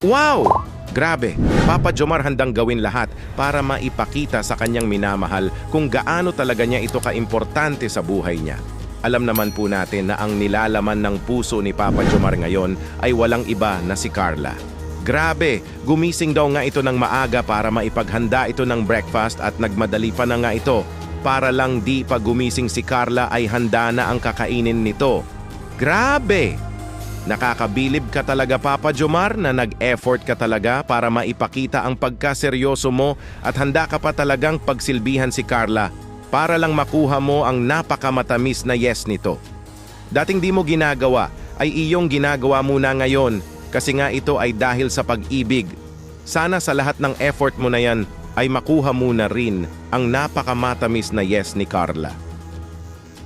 Wow! Grabe, Papa Jomar handang gawin lahat para maipakita sa kanyang minamahal kung gaano talaga niya ito kaimportante sa buhay niya. Alam naman po natin na ang nilalaman ng puso ni Papa Jomar ngayon ay walang iba na si Carla. Grabe, gumising daw nga ito ng maaga para maipaghanda ito ng breakfast at nagmadali pa na nga ito. Para lang di pa gumising si Carla ay handa na ang kakainin nito. Grabe! Nakakabilib ka talaga Papa Jomar na nag-effort ka talaga para maipakita ang pagkaseryoso mo at handa ka pa talagang pagsilbihan si Carla para lang makuha mo ang napakamatamis na yes nito. Dating di mo ginagawa ay iyong ginagawa muna ngayon kasi nga ito ay dahil sa pag-ibig. Sana sa lahat ng effort mo na yan ay makuha mo na rin ang napakamatamis na yes ni Carla.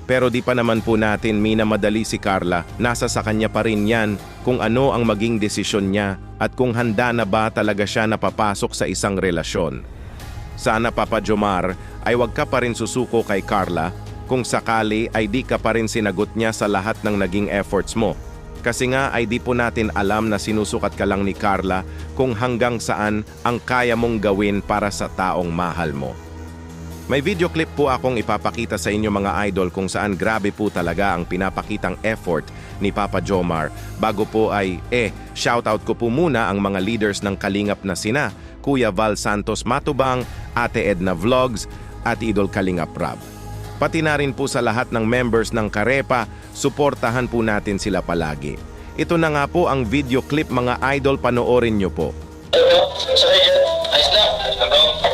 Pero di pa naman po natin minamadali si Carla, nasa sa kanya pa rin yan kung ano ang maging desisyon niya at kung handa na ba talaga siya napapasok sa isang relasyon. Sana Papa Jomar ay wag ka pa rin susuko kay Carla kung sakali ay di ka pa rin sinagot niya sa lahat ng naging efforts mo. Kasi nga ay di po natin alam na sinusukat ka lang ni Carla kung hanggang saan ang kaya mong gawin para sa taong mahal mo. May video clip po akong ipapakita sa inyo mga idol kung saan grabe po talaga ang pinapakitang effort ni Papa Jomar. Bago po ay, eh, shoutout ko po muna ang mga leaders ng Kalingap na sina, Kuya Val Santos Matubang, Ate Edna Vlogs, at Idol Kalingap Rab. Pati na rin po sa lahat ng members ng Karepa, suportahan po natin sila palagi. Ito na nga po ang video clip mga idol panoorin nyo po. Sakay dyan. Ayos daw. Ito.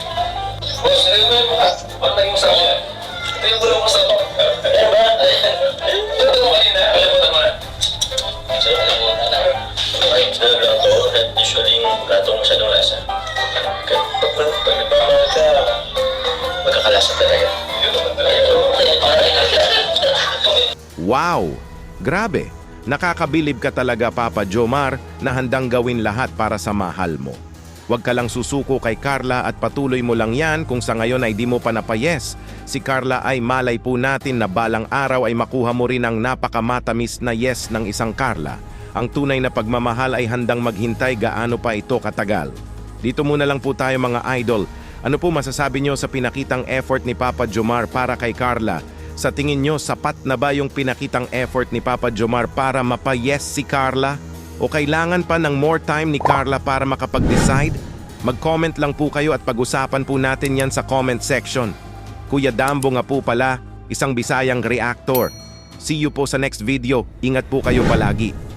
ko talaga? Kasi, pag? Trabaho sa mo na. Ko na kanya. Na yung mga? Ba't naging sa akin? Ito yung bulong ko sa to. Ano ba? Ito mo kanina. Alam mo. Sir, alam mo na. Ay, sa gato, usually yung gato masyadong lasa. Kaya pag pag nagpapahal ka, magkakalasa talaga. Wow! Grabe! Nakakabilib ka talaga Papa Jomar na handang gawin lahat para sa mahal mo. Huwag ka lang susuko kay Carla at patuloy mo lang yan kung sa ngayon ay di mo pa napayes. Si Carla ay malay po natin na balang araw ay makuha mo rin ang napakamatamis na yes ng isang Carla. Ang tunay na pagmamahal ay handang maghintay gaano pa ito katagal. Dito muna lang po tayo mga idol. Ano po masasabi nyo sa pinakitang effort ni Papa Jomar para kay Carla? Sa tingin nyo, sapat na ba yung pinakitang effort ni Papa Jomar para mapa-yes si Carla? O kailangan pa ng more time ni Carla para makapag-decide? Mag-comment lang po kayo at pag-usapan po natin yan sa comment section. Kuya Dambo nga po pala, isang Bisayang reactor. See you po sa next video. Ingat po kayo palagi.